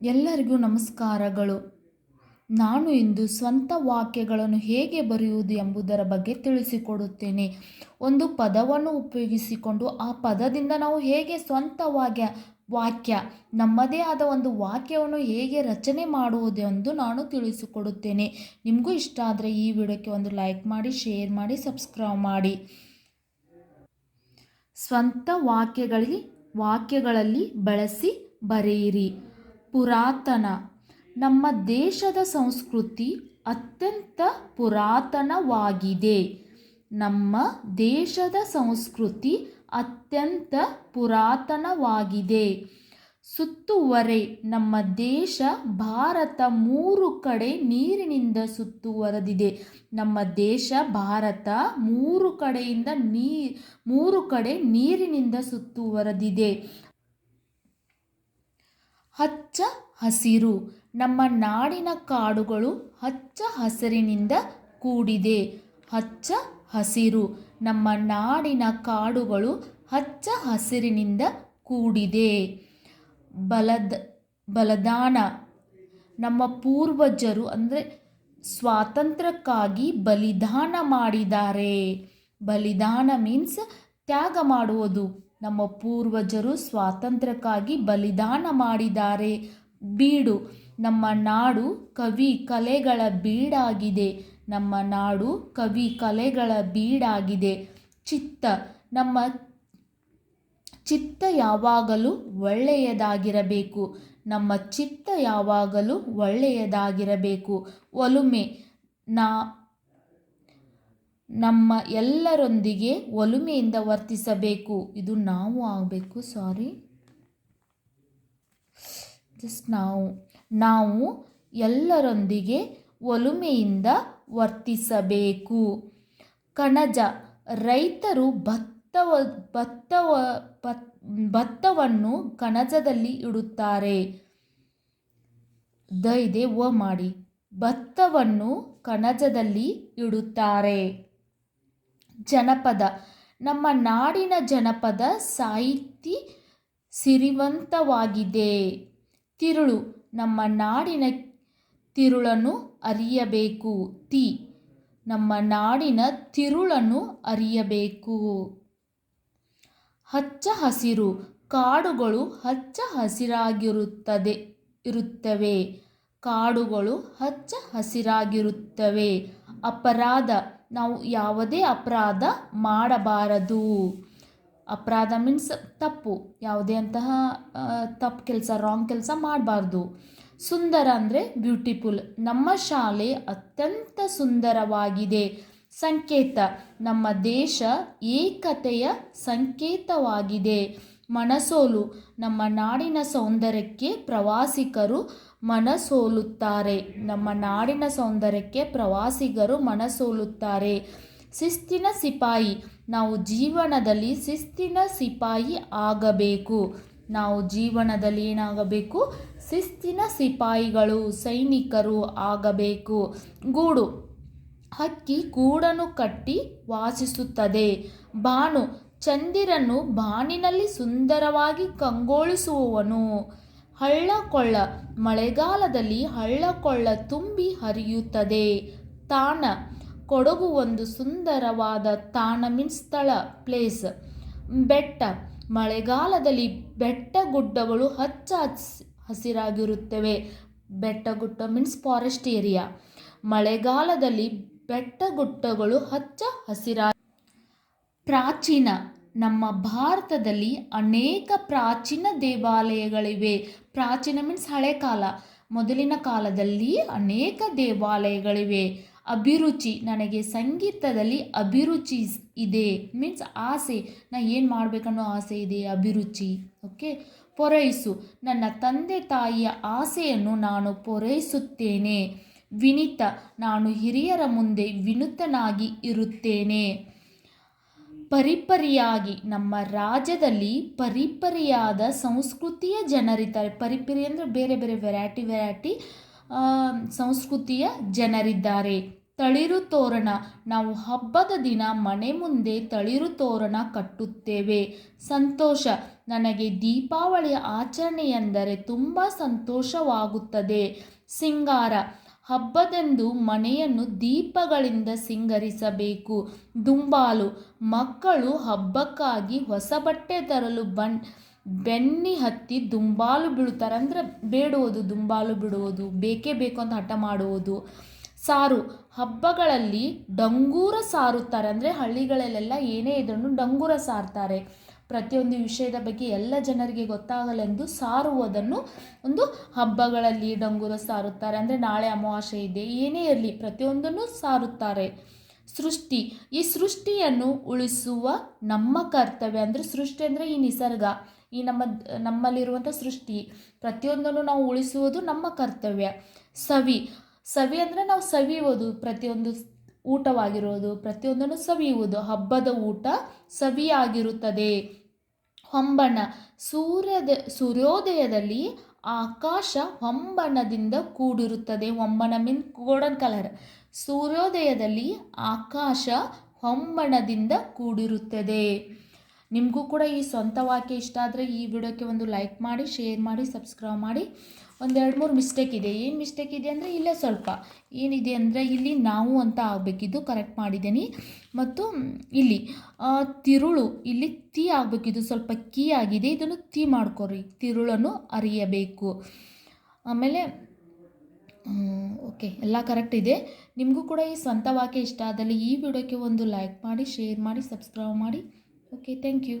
ಎಲ್ಲರಿಗೂ ನಮಸ್ಕಾರಗಳು. ನಾನು ಇಂದು ಸ್ವಂತ ವಾಕ್ಯಗಳನ್ನು ಹೇಗೆ ಬರೆಯುವುದು ಎಂಬುದರ ಬಗ್ಗೆ ತಿಳಿಸಿಕೊಡುತ್ತೇನೆ. ಒಂದು ಪದವನ್ನು ಉಪಯೋಗಿಸಿಕೊಂಡು ಆ ಪದದಿಂದ ನಾವು ಹೇಗೆ ಸ್ವಂತ ವಾಕ್ಯ ವಾಕ್ಯ, ನಮ್ಮದೇ ಆದ ಒಂದು ವಾಕ್ಯವನ್ನು ಹೇಗೆ ರಚನೆ ಮಾಡುವುದು ಎಂದು ನಾನು ತಿಳಿಸಿಕೊಡುತ್ತೇನೆ. ನಿಮಗೂ ಇಷ್ಟ ಆದರೆ ಈ ವಿಡಿಯೋಕ್ಕೆ ಒಂದು ಲೈಕ್ ಮಾಡಿ, ಶೇರ್ ಮಾಡಿ, ಸಬ್ಸ್ಕ್ರೈಬ್ ಮಾಡಿ. ಸ್ವಂತ ವಾಕ್ಯಗಳಿಗೆ ವಾಕ್ಯಗಳಲ್ಲಿ ಬಳಸಿ ಬರೆಯಿರಿ. ಪುರಾತನ. ನಮ್ಮ ದೇಶದ ಸಂಸ್ಕೃತಿ ಅತ್ಯಂತ ಪುರಾತನವಾಗಿದೆ. ನಮ್ಮ ದೇಶದ ಸಂಸ್ಕೃತಿ ಅತ್ಯಂತ ಪುರಾತನವಾಗಿದೆ. ಸುತ್ತುವರೆ ನಮ್ಮ ದೇಶ ಭಾರತ ಮೂರು ಕಡೆ ನೀರಿನಿಂದ ಸುತ್ತುವರೆದಿದೆ. ನಮ್ಮ ದೇಶ ಭಾರತ ಮೂರು ಕಡೆಯಿಂದ ನೀ, ಮೂರು ಕಡೆ ನೀರಿನಿಂದ ಸುತ್ತುವರೆದಿದೆ. ಹಚ್ಚ ಹಸಿರು. ನಮ್ಮ ನಾಡಿನ ಕಾಡುಗಳು ಹಚ್ಚ ಹಸಿರಿನಿಂದ ಕೂಡಿದೆ. ಹಚ್ಚ ಹಸಿರು. ನಮ್ಮ ನಾಡಿನ ಕಾಡುಗಳು ಹಚ್ಚ ಹಸಿರಿನಿಂದ ಕೂಡಿದೆ. ಬಲದ, ಬಲದಾನ. ನಮ್ಮ ಪೂರ್ವಜರು ಅಂದರೆ ಸ್ವಾತಂತ್ರ್ಯಕ್ಕಾಗಿ ಬಲಿದಾನ ಮಾಡಿದ್ದಾರೆ. ಬಲಿದಾನ ಮೀನ್ಸ್ ತ್ಯಾಗ ಮಾಡುವುದು. ನಮ್ಮ ಪೂರ್ವಜರು ಸ್ವಾತಂತ್ರ್ಯಕ್ಕಾಗಿ ಬಲಿದಾನ ಮಾಡಿದ್ದಾರೆ. ಬೀಡು, ನಮ್ಮ ನಾಡು ಕವಿ ಕಲೆಗಳ ಬೀಡಾಗಿದೆ. ನಮ್ಮ ನಾಡು ಕವಿ ಕಲೆಗಳ ಬೀಡಾಗಿದೆ. ಚಿತ್ತ, ನಮ್ಮ ಚಿತ್ತ ಯಾವಾಗಲೂ ಒಳ್ಳೆಯದಾಗಿರಬೇಕು. ನಮ್ಮ ಚಿತ್ತ ಯಾವಾಗಲೂ ಒಳ್ಳೆಯದಾಗಿರಬೇಕು. ಒಲುಮೆ, ನಾ ನಮ್ಮ ಎಲ್ಲರೊಂದಿಗೆ ಒಲುಮೆಯಿಂದ ವರ್ತಿಸಬೇಕು. ಇದು ನಾವು ಆಗಬೇಕು. ಸಾರಿ ಜಸ್ಟ್ ನಾವು ನಾವು ಎಲ್ಲರೊಂದಿಗೆ ಒಲುಮೆಯಿಂದ ವರ್ತಿಸಬೇಕು. ಕಣಜ, ರೈತರು ಭತ್ತವ ಭತ್ತವ ಭತ್ತವನ್ನು ಕಣಜದಲ್ಲಿ ಇಡುತ್ತಾರೆ. ದ ಇದೆ ವ ಮಾಡಿ. ಭತ್ತವನ್ನು ಕಣಜದಲ್ಲಿ ಇಡುತ್ತಾರೆ. ಜನಪದ. ನಮ್ಮ ನಾಡಿನ ಜನಪದ ಸಾಹಿತಿ ಸಿರಿವಂತವಾಗಿದೆ. ತಿರುಳು, ನಮ್ಮ ನಾಡಿನ ತಿರುಳನ್ನು ಅರಿಯಬೇಕು. ತಿ, ನಮ್ಮ ನಾಡಿನ ತಿರುಳನ್ನು ಅರಿಯಬೇಕು. ಹಚ್ಚ ಹಸಿರು, ಕಾಡುಗಳು ಹಚ್ಚ ಹಸಿರಾಗಿರುತ್ತದೆ, ಇರುತ್ತವೆ. ಕಾಡುಗಳು ಹಚ್ಚ ಹಸಿರಾಗಿರುತ್ತವೆ. ಅಪರಾಧ ನಾವು ಯಾವುದೇ ಅಪರಾಧ ಮಾಡಬಾರದು. ಅಪರಾಧ ಮೀನ್ಸ್ ತಪ್ಪು. ಯಾವುದೇ ಅಂತಹ ತಪ್ಪು ಕೆಲಸ ರಾಂಗ್ ಕೆಲಸ ಮಾಡಬಾರ್ದು. ಸುಂದರ ಅಂದರೆ ಬ್ಯೂಟಿಫುಲ್ ನಮ್ಮ ಶಾಲೆ ಅತ್ಯಂತ ಸುಂದರವಾಗಿದೆ. ಸಂಕೇತ. ನಮ್ಮ ದೇಶ ಏಕತೆಯ ಸಂಕೇತವಾಗಿದೆ. ಮನಸೋಲು. ನಮ್ಮ ನಾಡಿನ ಸೌಂದರ್ಯಕ್ಕೆ ಪ್ರವಾಸಿಗರು ಮನಸೋಲುತ್ತಾರೆ. ನಮ್ಮ ನಾಡಿನ ಸೌಂದರ್ಯಕ್ಕೆ ಪ್ರವಾಸಿಗರು ಮನಸೋಲುತ್ತಾರೆ. ಶಿಸ್ತಿನ ಸಿಪಾಯಿ. ನಾವು ಜೀವನದಲ್ಲಿ ಶಿಸ್ತಿನ ಸಿಪಾಯಿ ಆಗಬೇಕು. ನಾವು ಜೀವನದಲ್ಲಿ ಏನಾಗಬೇಕು? ಶಿಸ್ತಿನ ಸಿಪಾಯಿಗಳು, ಸೈನಿಕರು ಆಗಬೇಕು. ಗೂಡು. ಹಕ್ಕಿ ಗೂಡನ್ನು ಕಟ್ಟಿ ವಾಸಿಸುತ್ತದೆ. ಬಾನು ಚಂದಿರನು ಬಾನಿನಲ್ಲಿ ಸುಂದರವಾಗಿ ಕಂಗೊಳಿಸುವವನು. ಹಳ್ಳಕೊಳ್ಳ, ಮಳೆಗಾಲದಲ್ಲಿ ಹಳ್ಳಕೊಳ್ಳ ತುಂಬಿ ಹರಿಯುತ್ತದೆ. ತಾಣ, ಕೊಡಗು ಒಂದು ಸುಂದರವಾದ ತಾಣ ಮೀನ್ಸ್ ಸ್ಥಳ, ಪ್ಲೇಸ್. ಬೆಟ್ಟ, ಮಳೆಗಾಲದಲ್ಲಿ ಬೆಟ್ಟ ಗುಡ್ಡಗಳು ಹಚ್ಚ ಹಸಿರಾಗಿರುತ್ತವೆ. ಬೆಟ್ಟ ಗುಡ್ಡ ಮೀನ್ಸ್ ಫಾರೆಸ್ಟ್ ಏರಿಯಾ. ಮಳೆಗಾಲದಲ್ಲಿ ಬೆಟ್ಟ ಗುಡ್ಡಗಳು ಹಚ್ಚ ಹಸಿರಾ ಪ್ರಾಚೀನ. ನಮ್ಮ ಭಾರತದಲ್ಲಿ ಅನೇಕ ಪ್ರಾಚೀನ ದೇವಾಲಯಗಳಿವೆ. ಪ್ರಾಚೀನ ಮೀನ್ಸ್ ಹಳೆ ಕಾಲ. ಮೊದಲಿನ ಕಾಲದಲ್ಲಿ ಅನೇಕ ದೇವಾಲಯಗಳಿವೆ. ಅಭಿರುಚಿ, ನನಗೆ ಸಂಗೀತದಲ್ಲಿ ಅಭಿರುಚಿ ಇದೆ. ಮೀನ್ಸ್ ಆಸೆ. ನಾ ಏನು ಮಾಡಬೇಕನ್ನೋ ಆಸೆ ಇದೆ, ಅಭಿರುಚಿ. ಓಕೆ ಪೊರೈಸು. ನನ್ನ ತಂದೆ ತಾಯಿಯ ಆಸೆಯನ್ನು ನಾನು ಪೂರೈಸುತ್ತೇನೆ. ವಿನಿತ. ನಾನು ಹಿರಿಯರ ಮುಂದೆ ವಿನುತನಾಗಿ ಇರುತ್ತೇನೆ. ಪರಿಪರಿಯಾಗಿ, ನಮ್ಮ ರಾಜ್ಯದಲ್ಲಿ ಪರಿಪರಿಯಾದ ಸಂಸ್ಕೃತಿಯ ಜನರಿದ್ದಾರೆ. ಪರಿಪರಿ ಅಂದರೆ ಬೇರೆ ಬೇರೆ ವೆರೈಟಿ ವೆರೈಟಿ ಸಂಸ್ಕೃತಿಯ ಜನರಿದ್ದಾರೆ. ತಳಿರು ತೋರಣ, ನಾವು ಹಬ್ಬದ ದಿನ ಮನೆ ಮುಂದೆ ತಳಿರು ತೋರಣ ಕಟ್ಟುತ್ತೇವೆ. ಸಂತೋಷ, ನನಗೆ ದೀಪಾವಳಿಯ ಆಚರಣೆ ಎಂದರೆ ತುಂಬ ಸಂತೋಷವಾಗುತ್ತದೆ. ಸಿಂಗಾರ ಹಬ್ಬದಂದು ಮನೆಯನ್ನು ದೀಪಗಳಿಂದ ಸಿಂಗರಿಸಬೇಕು. ದುಂಬಾಲು, ಮಕ್ಕಳು ಹಬ್ಬಕ್ಕಾಗಿ ಹೊಸ ಬಟ್ಟೆ ತರಲು ಬನ್, ಬೆನ್ನಿ ಹತ್ತಿ ದುಂಬಾಲು ಬೀಳುತ್ತಾರೆ. ಅಂದರೆ ಬೇಡುವುದು ದುಂಬಾಲು ಬಿಡುವುದು ಬೇಕೇ ಬೇಕು ಅಂತ ಹಠ ಮಾಡುವುದು. ಸಾರು, ಹಬ್ಬಗಳಲ್ಲಿ ಡಂಗೂರ ಸಾರುತ್ತಾರೆ. ಅಂದರೆ ಹಳ್ಳಿಗಳಲ್ಲೆಲ್ಲ ಏನೇ ಇದ್ರೂ ಡಂಗೂರ ಸಾರ್ತಾರೆ. ಪ್ರತಿಯೊಂದು ವಿಷಯದ ಬಗ್ಗೆ ಎಲ್ಲ ಜನರಿಗೆ ಗೊತ್ತಾಗಲೆಂದು ಸಾರುವುದನ್ನು ಒಂದು ಹಬ್ಬಗಳಲ್ಲಿ ಡಂಗುರ ಸಾರುತ್ತಾರೆ. ಅಂದರೆ ನಾಳೆ ಅಮಾವಾಸ್ಯೆ ಇದೆ, ಏನೇ ಇರಲಿ ಪ್ರತಿಯೊಂದನ್ನು ಸಾರುತ್ತಾರೆ. ಸೃಷ್ಟಿ, ಈ ಸೃಷ್ಟಿಯನ್ನು ಉಳಿಸುವ ನಮ್ಮ ಕರ್ತವ್ಯ. ಅಂದರೆ ಸೃಷ್ಟಿ ಅಂದರೆ ಈ ನಿಸರ್ಗ, ಈ ನಮ್ಮ, ನಮ್ಮಲ್ಲಿರುವಂಥ ಸೃಷ್ಟಿ. ಪ್ರತಿಯೊಂದನ್ನು ನಾವು ಉಳಿಸುವುದು ನಮ್ಮ ಕರ್ತವ್ಯ. ಸವಿ ಸವಿ ಅಂದರೆ ನಾವು ಸವಿಯುವುದು ಪ್ರತಿಯೊಂದು ಊಟವಾಗಿರೋದು ಪ್ರತಿಯೊಂದನ್ನು ಸವಿಯುವುದು. ಹಬ್ಬದ ಊಟ ಸವಿಯಾಗಿರುತ್ತದೆ. ಹೊಂಬಣ್ಣ ಸೂರ್ಯದ, ಸೂರ್ಯೋದಯದಲ್ಲಿ ಆಕಾಶ ಹೊಂಬಣ್ಣದಿಂದ ಕೂಡಿರುತ್ತದೆ. ಹೊಂಬಣ ಮೀನ್ ಗೋಲ್ಡನ್ ಕಲರ್ ಸೂರ್ಯೋದಯದಲ್ಲಿ ಆಕಾಶ ಹೊಂಬಣ್ಣದಿಂದ ಕೂಡಿರುತ್ತದೆ. ನಿಮಗೂ ಕೂಡ ಈ ಸ್ವಂತ ವಾಕ್ಯ ಇಷ್ಟ ಆದರೆ ಈ ವಿಡಿಯೋಕ್ಕೆ ಒಂದು ಲೈಕ್ ಮಾಡಿ ಶೇರ್ ಮಾಡಿ ಸಬ್ಸ್ಕ್ರೈಬ್ ಮಾಡಿ. ಒಂದೆರಡು ಮೂರು ಮಿಸ್ಟೇಕ್ ಇದೆ. ಏನು ಮಿಸ್ಟೇಕ್ ಇದೆ ಅಂದರೆ ಇಲ್ಲೇ ಸ್ವಲ್ಪ. ಏನಿದೆ ಅಂದರೆ ಇಲ್ಲಿ ನಾವು ಅಂತ ಆಗಬೇಕಿದ್ದು ಕರೆಕ್ಟ್ ಮಾಡಿದ್ದೀನಿ. ಮತ್ತು ಇಲ್ಲಿ ತಿರುಳು, ಇಲ್ಲಿ ತಿ ಆಗಬೇಕಿದ್ದು ಸ್ವಲ್ಪ ಕೀ ಆಗಿದೆ. ಇದನ್ನು ತಿ ಮಾಡ್ಕೊರಿ ತಿರುಳನ್ನು ಅರಿಯಬೇಕು. ಆಮೇಲೆ ಓಕೆ ಎಲ್ಲ ಕರೆಕ್ಟ್ ಇದೆ. ನಿಮಗೂ ಕೂಡ ಈ ಸ್ವಂತ ವಾಕ್ಯ ಇಷ್ಟ ಆದಲ್ಲಿ ಈ ವಿಡಿಯೋಕ್ಕೆ ಒಂದು ಲೈಕ್ ಮಾಡಿ ಶೇರ್ ಮಾಡಿ ಸಬ್ಸ್ಕ್ರೈಬ್ ಮಾಡಿ. Okay thank you